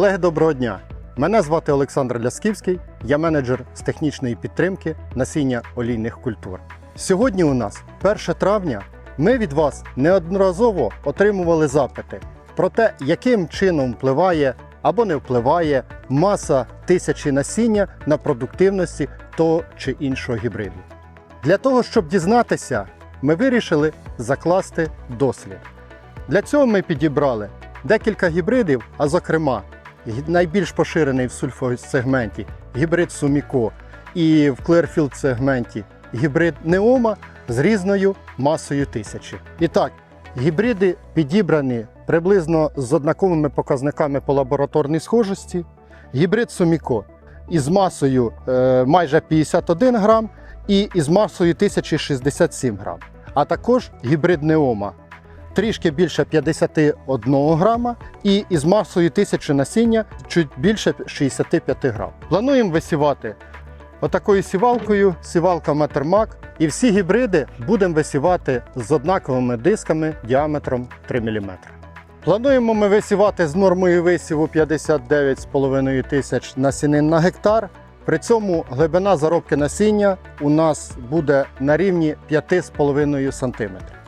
Колеги, доброго дня! Мене звати Олександр Лясківський, я менеджер з технічної підтримки насіння олійних культур. Сьогодні у нас 1 травня. Ми від вас неодноразово отримували запити про те, яким чином впливає або не впливає маса тисячі насіння на продуктивності того чи іншого гібриду. Для того, щоб дізнатися, ми вирішили закласти дослід. Для цього ми підібрали декілька гібридів, а зокрема, найбільш поширений в сульфосегменті гібрид Суміко і в Clearfield сегменті гібрид Неома з різною масою тисячі. І так, гібриди підібрані приблизно з однаковими показниками по лабораторній схожості. Гібрид Суміко із масою е, майже 51 грам і із масою 1067 грам. А також гібрид Неома трішки більше 51 грама і із масою 1000 насіння чуть більше 65 грам. Плануємо висівати отакою сівалкою, сівалка Матермак. І всі гібриди будемо висівати з однаковими дисками діаметром 3 мм. Плануємо ми висівати з нормою висіву 59,5 тисяч насінин на гектар. При цьому глибина заробки насіння у нас буде на рівні 5,5 см.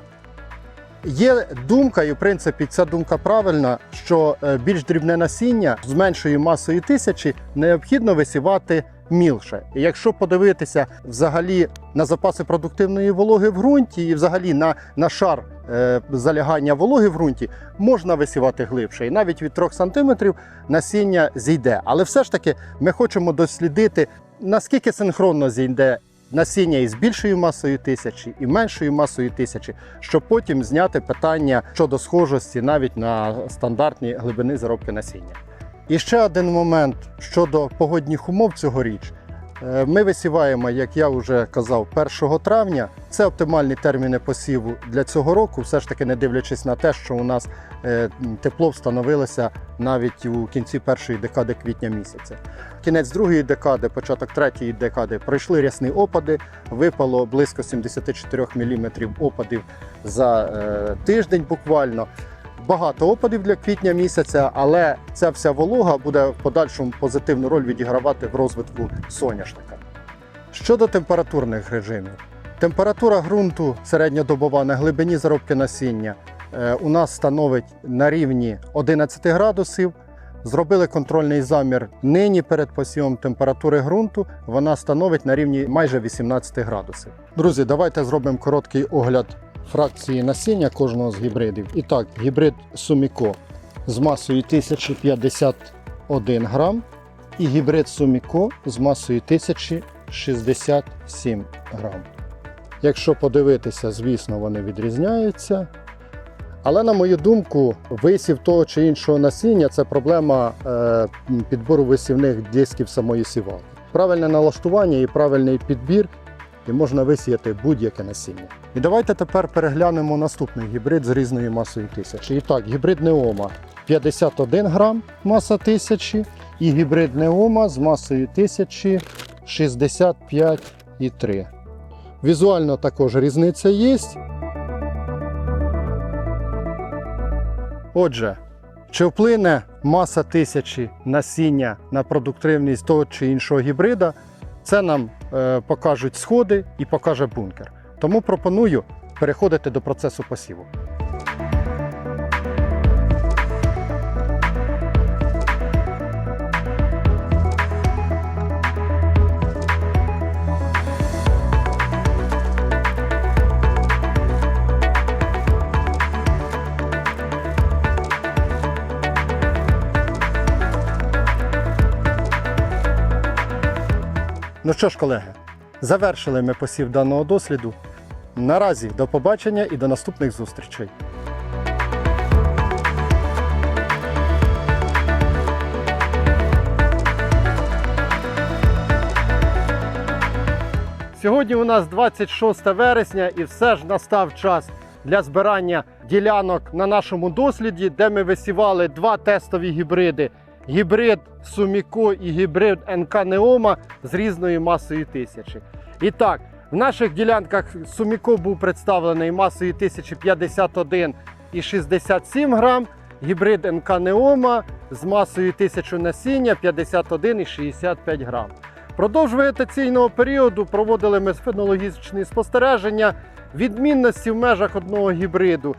Є думка, і в принципі ця думка правильна, що е, більш дрібне насіння з меншою масою тисячі необхідно висівати мілше. І якщо подивитися взагалі на запаси продуктивної вологи в ґрунті і взагалі на, на шар е, залягання вологи в ґрунті, можна висівати глибше. І навіть від 3 см насіння зійде. Але все ж таки ми хочемо дослідити, наскільки синхронно зійде насіння із більшою масою тисячі і меншою масою тисячі, щоб потім зняти питання щодо схожості навіть на стандартні глибини заробки насіння. І ще один момент щодо погодних умов цьогоріч. Е, Ми висіваємо, як я вже казав, 1 травня. Це оптимальні терміни посіву для цього року, все ж таки не дивлячись на те, що у нас е, тепло встановилося навіть у кінці першої декади квітня місяця. Кінець другої декади, початок третьої декади пройшли рясні опади. Випало близько 74 мм опадів за е, тиждень буквально. Багато опадів для квітня місяця, але ця вся волога буде в подальшому позитивну роль відігравати в розвитку соняшника. Щодо температурних режимів, температура ґрунту середньодобова на глибині заробки насіння е, у нас становить на рівні 11 градусів. Зробили контрольний замір нині перед посівом температури ґрунту. Вона становить на рівні майже 18 градусів. Друзі, давайте зробимо короткий огляд фракції насіння кожного з гібридів. І так, гібрид Суміко з масою 1051 грам і гібрид Суміко з масою 1067 грам. Якщо подивитися, звісно, вони відрізняються. Але на мою думку, висів того чи іншого насіння це проблема е, підбору висівних дисків самої сівалки. Правильне налаштування і правильний підбір, і можна висіяти будь-яке насіння. І давайте тепер переглянемо наступний гібрид з різною масою тисячі. І так, гібрид Неома 51 грам маса тисячі, і гібрид Неома з масою тисячі 65,3. Візуально також різниця є. Отже, чи вплине маса тисячі насіння на продуктивність того чи іншого гібрида, це нам е, покажуть сходи і покаже бункер. Тому пропоную переходити до процесу посіву. Ну що ж, колеги, завершили ми посів даного досліду. Наразі до побачення і до наступних зустрічей. Сьогодні у нас 26 вересня і все ж настав час для збирання ділянок на нашому досліді, де ми висівали два тестові гібриди гібрид Суміко і гібрид НК Неома з різною масою тисячі. І так, в наших ділянках Суміко був представлений масою 1051 і 67 грам, гібрид НК Неома з масою 1000 насіння 51,65 грам. Продовж вегетаційного періоду проводили ми фенологічні спостереження. Відмінності в межах одного гібриду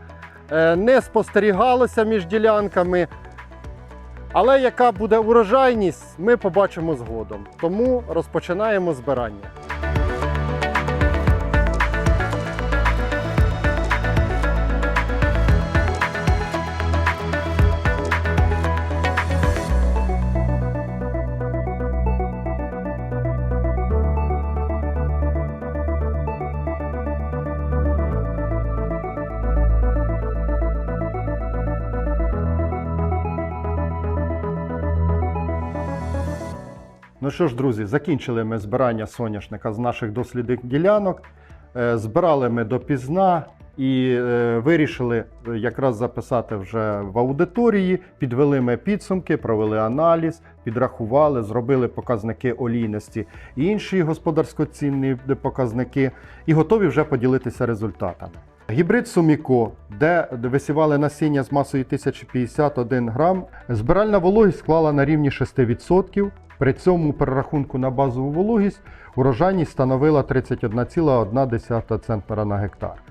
е, не спостерігалося між ділянками. Але яка буде урожайність, ми побачимо згодом. Тому розпочинаємо збирання. Ну що ж, друзі, закінчили ми збирання соняшника з наших дослідних ділянок. Е, Збирали ми допізна і е, вирішили е, якраз записати вже в аудиторії. Підвели ми підсумки, провели аналіз, підрахували, зробили показники олійності і інші господарсько-цінні показники, і готові вже поділитися результатами. Гібрид Суміко, де висівали насіння з масою 1051 грам, збиральна вологість склала на рівні 6%. При цьому перерахунку на базову вологість урожайність становила 31,1 центнера на гектар.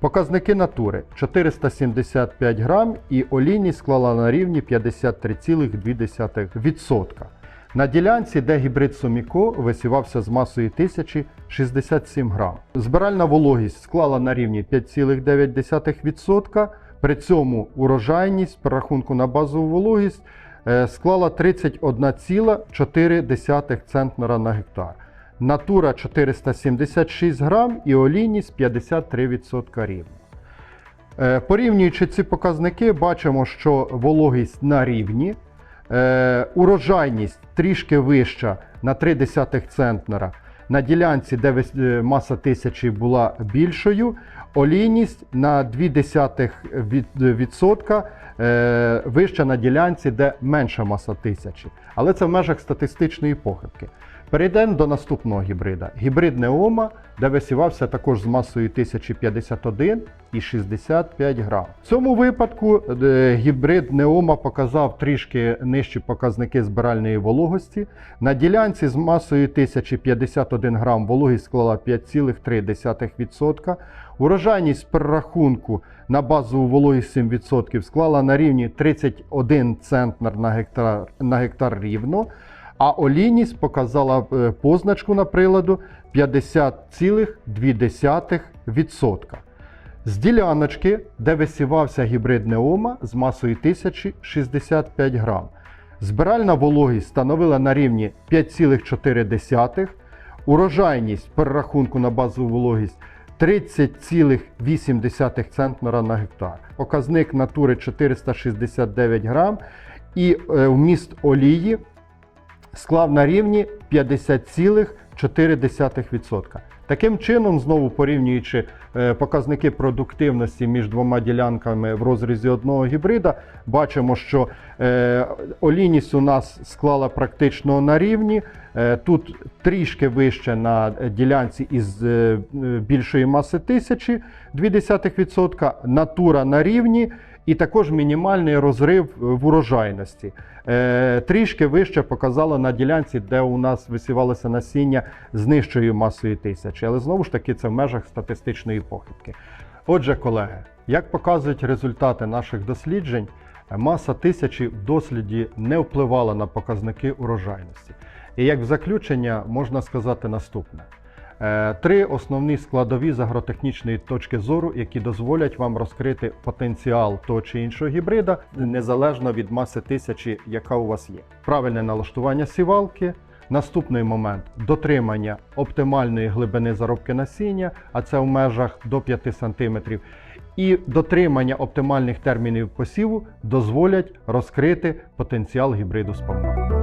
Показники натури 475 грам і олійність склала на рівні 53,2%. На ділянці, де гібрид Соміко висівався з масою 1067 грам. Збиральна вологість склала на рівні 5,9%. При цьому урожайність при рахунку на базову вологість е, склала 31,4 центнера на гектар. Натура 476 грам і олійність 53% рівно. Е, Порівнюючи ці показники, бачимо, що вологість на рівні, е, урожайність трішки вища на 0,3 центнера. На ділянці, де е, маса тисячі була більшою, олійність на 0,2% відсотка е, вища на ділянці, де менша маса тисячі. Але це в межах статистичної похибки. Перейдемо до наступного гібрида. Гібрид Неома, де висівався також з масою 1051 і 65 грам. В цьому випадку е, гібрид Неома показав трішки нижчі показники збиральної вологості. На ділянці з масою 1051 грам вологість склала 5,3%. Урожайність перерахунку на базову вологість 7% склала на рівні 31 центнер на гектар, на гектар рівно. А олійність показала е, позначку на приладу 50,2%. З діляночки, де висівався гібрид Неома з масою 1065 грам. Збиральна вологість становила на рівні 5,4, урожайність перерахунку на базову вологість 30,8 центнера на гектар. Показник натури 469 грам і е, вміст олії склав на рівні 50,4%. Таким чином, знову порівнюючи е, показники продуктивності між двома ділянками в розрізі одного гібрида, бачимо, що е, олійність у нас склала практично на рівні. Е, Тут трішки вище на ділянці із більшої маси тисячі 0,2%, натура на рівні. І також мінімальний розрив в урожайності. Е, трішки вище показало на ділянці, де у нас висівалося насіння з нижчою масою тисячі. Але знову ж таки це в межах статистичної похибки. Отже, колеги, як показують результати наших досліджень, маса тисячі в досліді не впливала на показники урожайності. І як в заключення можна сказати наступне. Е, Три основні складові з агротехнічної точки зору, які дозволять вам розкрити потенціал того чи іншого гібрида незалежно від маси тисячі, яка у вас є. Правильне налаштування сівалки. Наступний момент дотримання оптимальної глибини заробки насіння, а це в межах до 5 см. І дотримання оптимальних термінів посіву дозволять розкрити потенціал гібриду спавна.